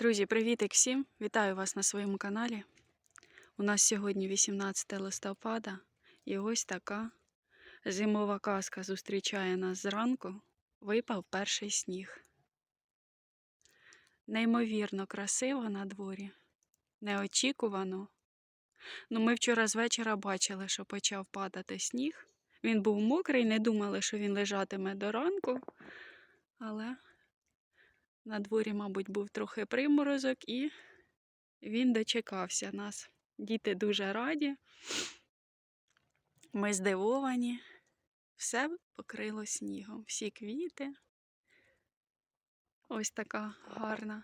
Друзі, привітик всім! Вітаю вас на своєму каналі. У нас сьогодні 18 листопада, і ось така зимова казка зустрічає нас зранку. Випав перший сніг. Неймовірно красиво на дворі, неочікувано. Ну, ми вчора з вечора бачили, що почав падати сніг. Він був мокрий, не думали, що він лежатиме до ранку, але на дворі, мабуть, був трохи приморозок, і він дочекався нас. Діти дуже раді. Ми здивовані. Все покрило снігом. Всі квіти. Ось така гарна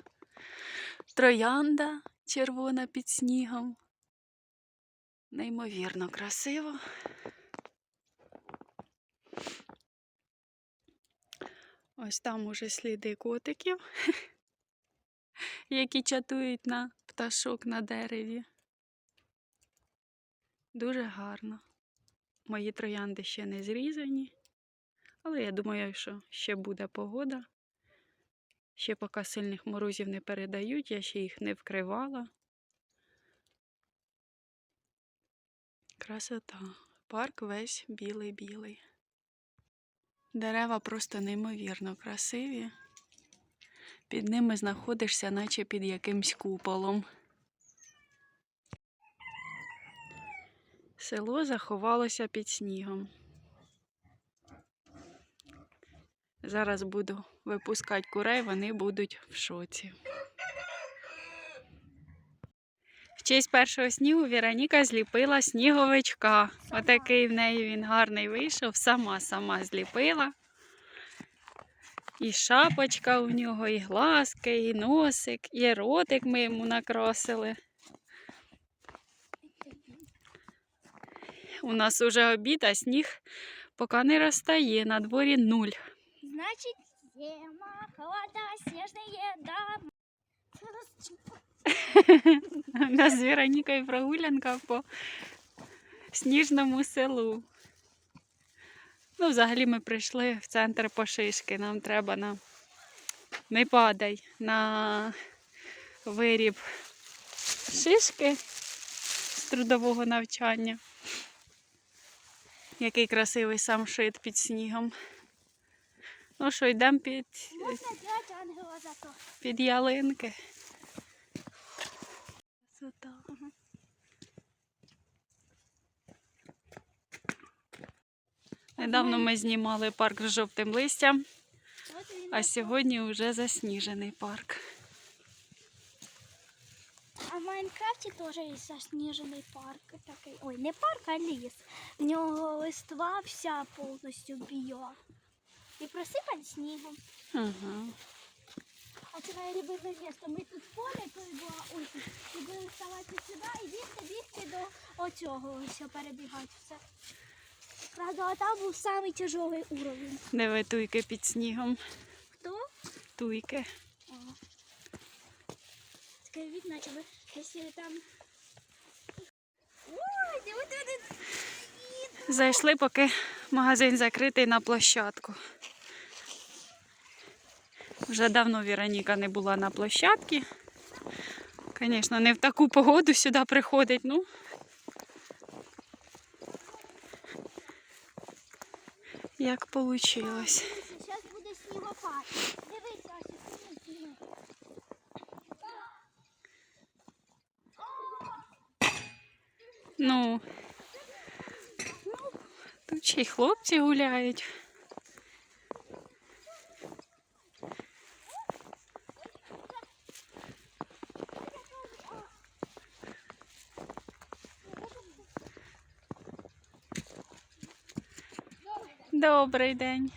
троянда червона під снігом. Неймовірно красиво. Ось там уже сліди котиків, які чатують на пташок на дереві. Дуже гарно. Мої троянди ще не зрізані, але я думаю, що ще буде погода. Ще поки сильних морозів не передають, я ще їх не вкривала. Красота. Парк весь білий-білий. Дерева просто неймовірно красиві. Під ними знаходишся, наче під якимсь куполом. Село заховалося під снігом. Зараз буду випускати курей, вони будуть в шоці. В честь першого снігу Віроніка зліпила сніговичка. Отакий в неї він гарний вийшов, сама сама зліпила. І шапочка у нього, і глазки, і носик, і ротик ми йому накрасили. У нас уже обід, а сніг поки не розтає, на дворі нуль. Значит, зима, холода, снежные дома. У нас з Веронікою прогулянка по сніжному селу. Ну, взагалі ми прийшли в центр по шишки. Нам треба на не падай на виріб шишки з трудового навчання. Який красивий сам шит під снігом. Ну що, йдемо під, під ялинки. Красота. Недавно ми знімали парк з жовтим листям, а сьогодні вже засніжений парк. А в Майнкрафте тоже есть заснеженный парк. Такой. Ой, не парк, а ліс. В нього листва вся повністю біла. І просипані снігом. Ага. А любиме місто. Ми тут в полі, коли була осінь, і будемо вставати сюди і бігти, бігти до оцього ось перебігати все. Правда, а там був самий тяжелий уровень. Диви туйки під снігом. Хто? Туйки. Таке від наче, там. Ой, диви, диви, диви. Зайшли, поки магазин закритий на площадку. Вже давно Віроніка не була на площадці. Звісно, не в таку погоду сюди приходить, ну. Як вийшло. Зараз буде снігопад. Сніг, сніг. Ну, ну, тут ще й хлопці гуляють. Добрий день.